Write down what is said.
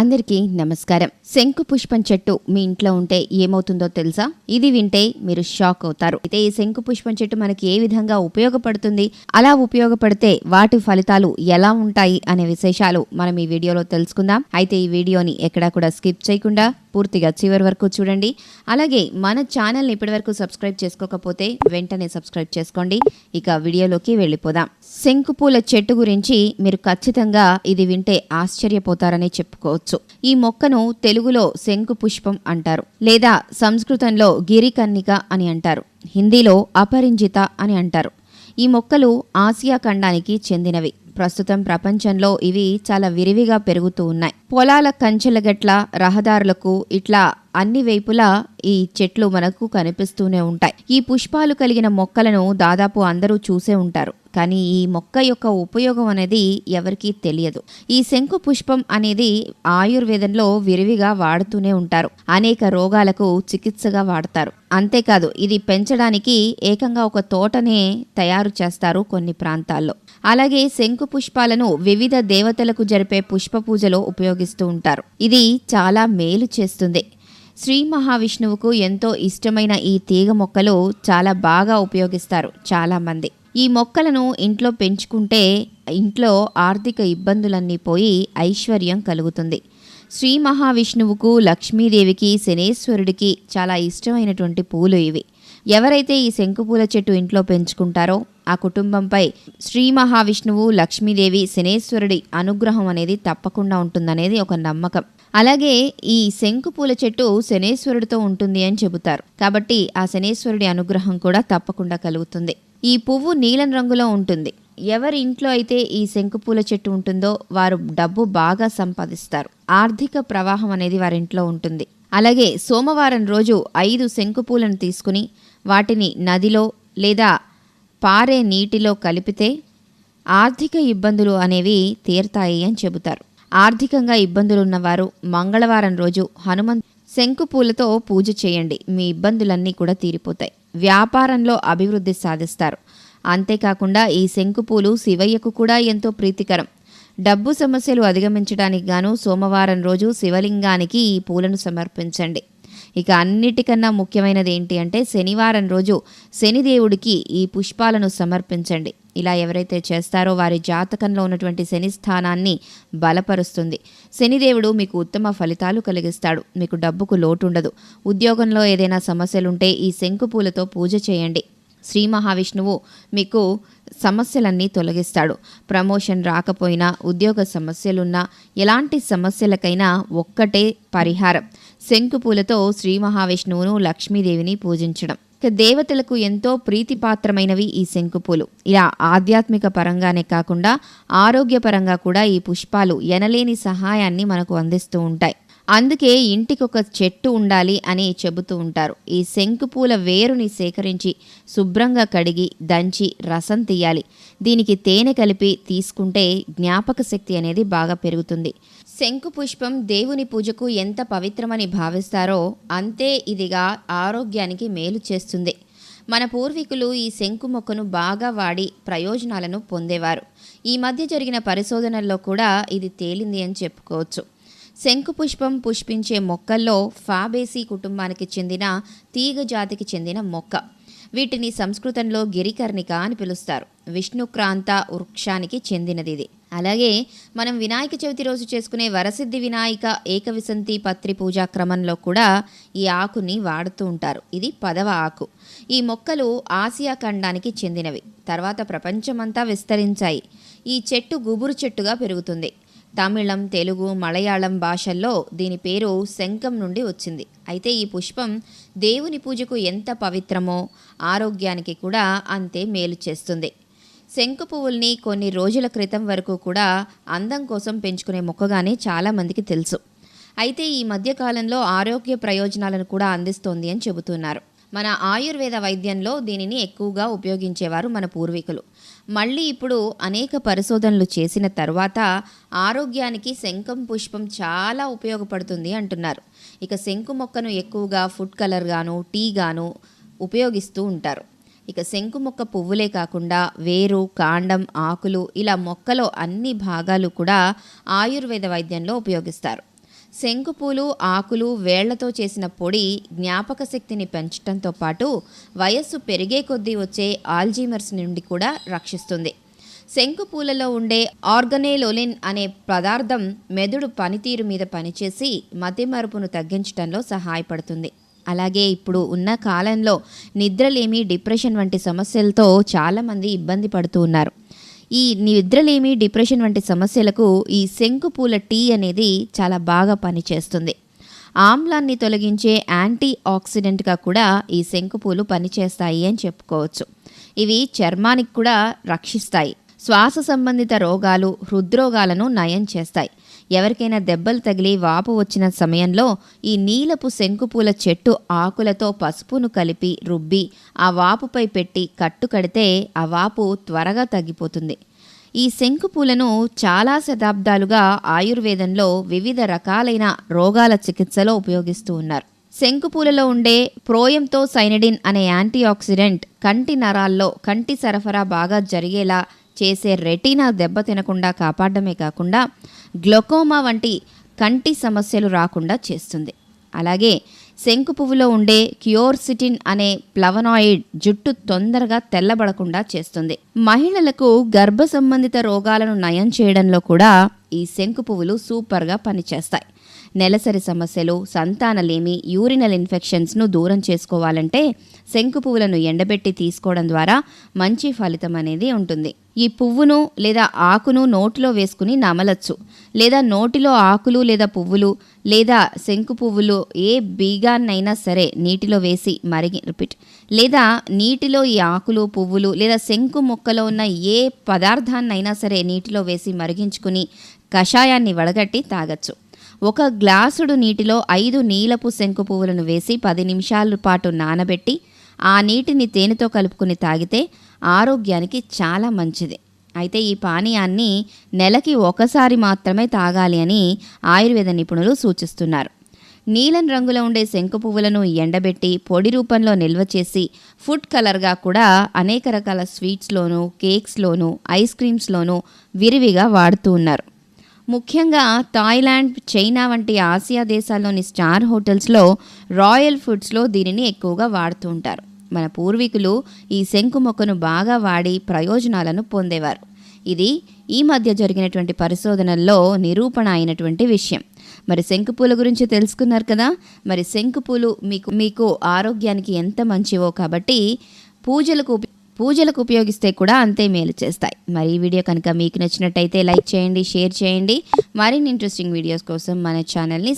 అందరికీ నమస్కారం. శంకు పుష్పం చెట్టు మీ ఇంట్లో ఉంటే ఏమవుతుందో తెలుసా? ఇది వింటే మీరు షాక్ అవుతారు. అయితే ఈ శంకు పుష్పం చెట్టు మనకి ఏ విధంగా ఉపయోగపడుతుంది? అలా ఉపయోగపడితే వాటి ఫలితాలు ఎలా ఉంటాయి అనే విశేషాలు మనం ఈ వీడియోలో తెలుసుకుందాం. అయితే ఈ వీడియోని ఎక్కడా కూడా స్కిప్ చేయకుండా పూర్తిగా చివరి వరకు చూడండి. అలాగే మన ఛానల్ని ఇప్పటివరకు సబ్స్క్రైబ్ చేసుకోకపోతే వెంటనే సబ్స్క్రైబ్ చేసుకోండి. ఇక వీడియోలోకి వెళ్ళిపోదాం. శంకుపూల చెట్టు గురించి మీరు ఖచ్చితంగా ఇది వింటే ఆశ్చర్యపోతారని చెప్పుకోవచ్చు ఈ మొక్కను తెలుగులో శంకు పుష్పం అంటారు. లేదా సంస్కృతంలో గిరికన్నిక అని అంటారు. హిందీలో అపరింజిత అని అంటారు. ఈ మొక్కలు ఆసియా ఖండానికి చెందినవి. ప్రస్తుతం ప్రపంచంలో ఇవి చాలా విరివిగా పెరుగుతూ ఉన్నాయి. పొలాల కంచెల గట్ల రహదారులకు ఇట్లా అన్ని వైపులా ఈ చెట్లు మనకు కనిపిస్తూనే ఉంటాయి. ఈ పుష్పాలు కలిగిన మొక్కలను దాదాపు అందరూ చూసే ఉంటారు. కానీ ఈ మొక్క యొక్క ఉపయోగం అనేది ఎవరికీ తెలియదు. ఈ శంకు పుష్పం అనేది ఆయుర్వేదంలో విరివిగా వాడుతూనే ఉంటారు. అనేక రోగాలకు చికిత్సగా వాడతారు. అంతేకాదు ఇది పెంచడానికి ఏకంగా ఒక తోటనే తయారు చేస్తారు కొన్ని ప్రాంతాల్లో. అలాగే శంకు పుష్పాలను వివిధ దేవతలకు జరిపే పుష్ప పూజలో ఉపయోగిస్తూ ఉంటారు. ఇది చాలా మేలు చేస్తుంది. శ్రీ మహావిష్ణువుకు ఎంతో ఇష్టమైన ఈ తీగ మొక్కలు చాలా బాగా ఉపయోగిస్తారు చాలామంది ఈ మొక్కలను ఇంట్లో పెంచుకుంటే ఇంట్లో ఆర్థిక ఇబ్బందులన్నీ పోయి ఐశ్వర్యం కలుగుతుంది. శ్రీ మహావిష్ణువుకు లక్ష్మీదేవికి శనేశ్వరుడికి చాలా ఇష్టమైనటువంటి పూలు ఇవి. ఎవరైతే ఈ శంకుపూల చెట్టు ఇంట్లో పెంచుకుంటారో ఆ కుటుంబంపై శ్రీ మహావిష్ణువు లక్ష్మీదేవి శనేశ్వరుడి అనుగ్రహం అనేది తప్పకుండా ఉంటుందనేది ఒక నమ్మకం. అలాగే ఈ శంకు పూల చెట్టు శనేశ్వరుడితో ఉంటుంది అని చెబుతారు. కాబట్టి ఆ శనేశ్వరుడి అనుగ్రహం కూడా తప్పకుండా కలుగుతుంది. ఈ పువ్వు నీలం రంగులో ఉంటుంది. ఎవరి ఇంట్లో అయితే ఈ శంకు పూల చెట్టు ఉంటుందో వారు డబ్బు బాగా సంపాదిస్తారు. ఆర్థిక ప్రవాహం అనేది వారింట్లో ఉంటుంది. అలాగే సోమవారం రోజు ఐదు శంకు పూలను తీసుకుని వాటిని నదిలో లేదా పారే నీటిలో కలిపితే ఆర్థిక ఇబ్బందులు అనేవి తీరతాయి అని చెబుతారు. ఆర్థికంగా ఇబ్బందులున్నవారు మంగళవారం రోజు హనుమంత్ శంకు పూలతో పూజ చేయండి. మీ ఇబ్బందులన్నీ కూడా తీరిపోతాయి. వ్యాపారంలో అభివృద్ధి సాధిస్తారు. అంతేకాకుండా ఈ శంకు పూలు శివయ్యకు కూడా ఎంతో ప్రీతికరం. డబ్బు సమస్యలు అధిగమించడానికి గాను సోమవారం రోజు శివలింగానికి ఈ పూలను సమర్పించండి. ఇక అన్నిటికన్నా ముఖ్యమైనది ఏంటి అంటే శనివారం రోజు శనిదేవుడికి ఈ పుష్పాలను సమర్పించండి. ఇలా ఎవరైతే చేస్తారో వారి జాతకంలో ఉన్నటువంటి శని స్థానాన్ని బలపరుస్తుంది. శనిదేవుడు మీకు ఉత్తమ ఫలితాలు కలిగిస్తాడు. మీకు డబ్బుకు లోటు ఉండదు ఉద్యోగంలో ఏదైనా సమస్యలుంటే ఈ శంకు పూలతో పూజ చేయండి. శ్రీ మహావిష్ణువు మీకు సమస్యలన్నీ తొలగిస్తాడు. ప్రమోషన్ రాకపోయినా ఉద్యోగ సమస్యలున్నా ఎలాంటి సమస్యలకైనా ఒక్కటే పరిహారం. శంకు పూలతో శ్రీ మహావిష్ణువును లక్ష్మీదేవిని పూజించడం. ఇక దేవతలకు ఎంతో ప్రీతిపాత్రమైనవి ఈ శంకుపూలు. ఇలా ఆధ్యాత్మిక పరంగానే కాకుండా ఆరోగ్యపరంగా కూడా ఈ పుష్పాలు ఎనలేని సహాయాన్ని మనకు అందిస్తూ ఉంటాయి. అందుకే ఇంటికొక చెట్టు ఉండాలి అని చెబుతూ ఉంటారు. ఈ శంకుపూల వేరుని సేకరించి శుభ్రంగా కడిగి దంచి రసం తీయాలి. దీనికి తేనె కలిపి తీసుకుంటే జ్ఞాపక శక్తి అనేది బాగా పెరుగుతుంది. శంకు పుష్పం దేవుని పూజకు ఎంత పవిత్రమని భావిస్తారో అంతే ఇదిగా ఆరోగ్యానికి మేలు చేస్తుంది. మన పూర్వీకులు ఈ శంకు మొక్కను బాగా వాడి ప్రయోజనాలను పొందేవారు. ఈ మధ్య జరిగిన పరిశోధనల్లో కూడా ఇది తేలింది అని చెప్పుకోవచ్చు. శంకుపుష్పం పుష్పించే మొక్కల్లో ఫాబేసీ కుటుంబానికి చెందిన తీగ జాతికి చెందిన మొక్క. వీటిని సంస్కృతంలో గిరికర్ణిక అని పిలుస్తారు. విష్ణుక్రాంత వృక్షానికి చెందినది ఇది అలాగే మనం వినాయక చవితి రోజు చేసుకునే వరసిద్ధి వినాయక ఏకవిసంతి పత్రి పూజా క్రమంలో కూడా ఈ ఆకుని వాడుతూ ఉంటారు. ఇది పదవ ఆకు. ఈ మొక్కలు ఆసియా ఖండానికి చెందినవి. తర్వాత ప్రపంచమంతా విస్తరించాయి. ఈ చెట్టు గుబురు చెట్టుగా పెరుగుతుంది. తమిళం తెలుగు మలయాళం భాషల్లో దీని పేరు శంఖం నుండి వచ్చింది. అయితే ఈ పుష్పం దేవుని పూజకు ఎంత పవిత్రమో ఆరోగ్యానికి కూడా అంతే మేలు చేస్తుంది. శంకు పువ్వుల్ని కొన్ని రోజుల క్రితం వరకు కూడా అందం కోసం పెంచుకునే మొక్కగానే చాలామందికి తెలుసు. అయితే ఈ మధ్యకాలంలో ఆరోగ్య ప్రయోజనాలను కూడా అందిస్తోంది అని చెబుతున్నారు. మన ఆయుర్వేద వైద్యంలో దీనిని ఎక్కువగా ఉపయోగించేవారు మన పూర్వీకులు. మళ్ళీ ఇప్పుడు అనేక పరిశోధనలు చేసిన తర్వాత ఆరోగ్యానికి శంఖం పుష్పం చాలా ఉపయోగపడుతుంది అంటున్నారు. ఇక శంకు మొక్కను ఎక్కువగా ఫుడ్ కలర్గాను టీగాను ఉపయోగిస్తూ ఉంటారు. ఇక శంకు మొక్క పువ్వులే కాకుండా వేరు కాండం ఆకులు ఇలా మొక్కలో అన్ని భాగాలు కూడా ఆయుర్వేద వైద్యంలో ఉపయోగిస్తారు. శంకుపూలు ఆకులు వేళ్ళతో చేసిన పొడి జ్ఞాపక శక్తిని పెంచడంతో పాటు వయస్సు పెరిగే కొద్దీ వచ్చే ఆల్జీమర్స్ నుండి కూడా రక్షిస్తుంది. శంకుపూలలో ఉండే ఆర్గనేలోలిన్ అనే పదార్థం మెదడు పనితీరు మీద పనిచేసి మతిమరుపును తగ్గించడంలో సహాయపడుతుంది. అలాగే ఇప్పుడు ఉన్న కాలంలో నిద్రలేమి డిప్రెషన్ వంటి సమస్యలతో చాలామంది ఇబ్బంది పడుతూ ఉన్నారు. ఈ నిద్రలేమి డిప్రెషన్ వంటి సమస్యలకు ఈ శంకుపూల టీ అనేది చాలా బాగా పనిచేస్తుంది. ఆమ్లాన్ని తొలగించే యాంటీ ఆక్సిడెంట్గా కూడా ఈ శంకుపూలు పనిచేస్తాయి అని చెప్పుకోవచ్చు. ఇవి చర్మానికి కూడా రక్షిస్తాయి. శ్వాస సంబంధిత రోగాలు హృద్రోగాలను నయం చేస్తాయి. ఎవరికైనా దెబ్బలు తగిలి వాపు వచ్చిన సమయంలో ఈ నీలపు శంకుపూల చెట్టు ఆకులతో పసుపును కలిపి రుబ్బి ఆ వాపుపై పెట్టి కట్టు కడితే ఆ వాపు త్వరగా తగ్గిపోతుంది. ఈ శంకుపూలను చాలా శతాబ్దాలుగా ఆయుర్వేదంలో వివిధ రకాలైన రోగాల చికిత్సలో ఉపయోగిస్తూ ఉన్నారు. శంకుపూలలో ఉండే ప్రోయంతో సైనడిన్ అనే యాంటీ ఆక్సిడెంట్ కంటి నరాల్లో కంటి సరఫరా బాగా జరిగేలా చేసే రెటీనా దెబ్బ తినకుండా కాపాడమే కాకుండా గ్లొకోమా వంటి కంటి సమస్యలు రాకుండా చేస్తుంది. అలాగే శంకు పువ్వులో ఉండే క్యూర్సిటిన్ అనే ప్లవనాయిడ్ జుట్టు తొందరగా తెల్లబడకుండా చేస్తుంది. మహిళలకు గర్భ సంబంధిత రోగాలను నయం చేయడంలో కూడా ఈ శంకు పువ్వులు సూపర్గా పనిచేస్తాయి. నెలసరి సమస్యలు సంతానలేమి యూరినల్ ఇన్ఫెక్షన్స్ను దూరం చేసుకోవాలంటే శంకు పువ్వులను ఎండబెట్టి తీసుకోవడం ద్వారా మంచి ఫలితం అనేది ఉంటుంది. ఈ పువ్వును లేదా ఆకును నోటిలో వేసుకుని నమలచ్చు. లేదా నోటిలో ఆకులు లేదా పువ్వులు లేదా శంకు పువ్వులు ఏ బీగాన్నైనా సరే నీటిలో వేసి మరిగి రిపీట్. లేదా నీటిలో ఈ ఆకులు పువ్వులు లేదా శంకు మొక్కలో ఉన్న ఏ పదార్థాన్నైనా సరే నీటిలో వేసి మరిగించుకుని కషాయాన్ని వడగట్టి తాగచ్చు. ఒక గ్లాసుడు నీటిలో ఐదు నీలపు శంకు పువ్వులను వేసి పది నిమిషాల పాటు నానబెట్టి ఆ నీటిని తేనెతో కలుపుకుని తాగితే ఆరోగ్యానికి చాలా మంచిది. అయితే ఈ పానీయాన్ని నెలకి ఒకసారి మాత్రమే తాగాలి అని ఆయుర్వేద నిపుణులు సూచిస్తున్నారు. నీలం రంగులో ఉండే శంకు పువ్వులను ఎండబెట్టి పొడి రూపంలో నిల్వ చేసి ఫుడ్ కలర్గా కూడా అనేక రకాల స్వీట్స్లోనూ కేక్స్లోనూ ఐస్ క్రీమ్స్లోనూ విరివిగా వాడుతూ ఉన్నారు. ముఖ్యంగా థాయిలాండ్ చైనా వంటి ఆసియా దేశాల్లోని స్టార్ హోటల్స్లో రాయల్ ఫుడ్స్లో దీనిని ఎక్కువగా వాడుతూ ఉంటారు. మన పూర్వీకులు ఈ శంకు మొక్కను బాగా వాడి ప్రయోజనాలను పొందేవారు. ఇది ఈ మధ్య జరిగినటువంటి పరిశోధనల్లో నిరూపణ అయినటువంటి విషయం. మరి శంకుపూల గురించి తెలుసుకున్నారు కదా? మరి శంకుపూలు మీకు మీకు ఆరోగ్యానికి ఎంత మంచివో కాబట్టి పూజలకు పూజలకు ఉపయోగిస్తే కూడా అంతే మేలు చేస్తాయి. మరి ఈ వీడియో కనుక మీకు నచ్చినట్టయితే లైక్ చేయండి షేర్ చేయండి. మరిన్ని ఇంట్రెస్టింగ్ వీడియోస్ కోసం మన ఛానల్ని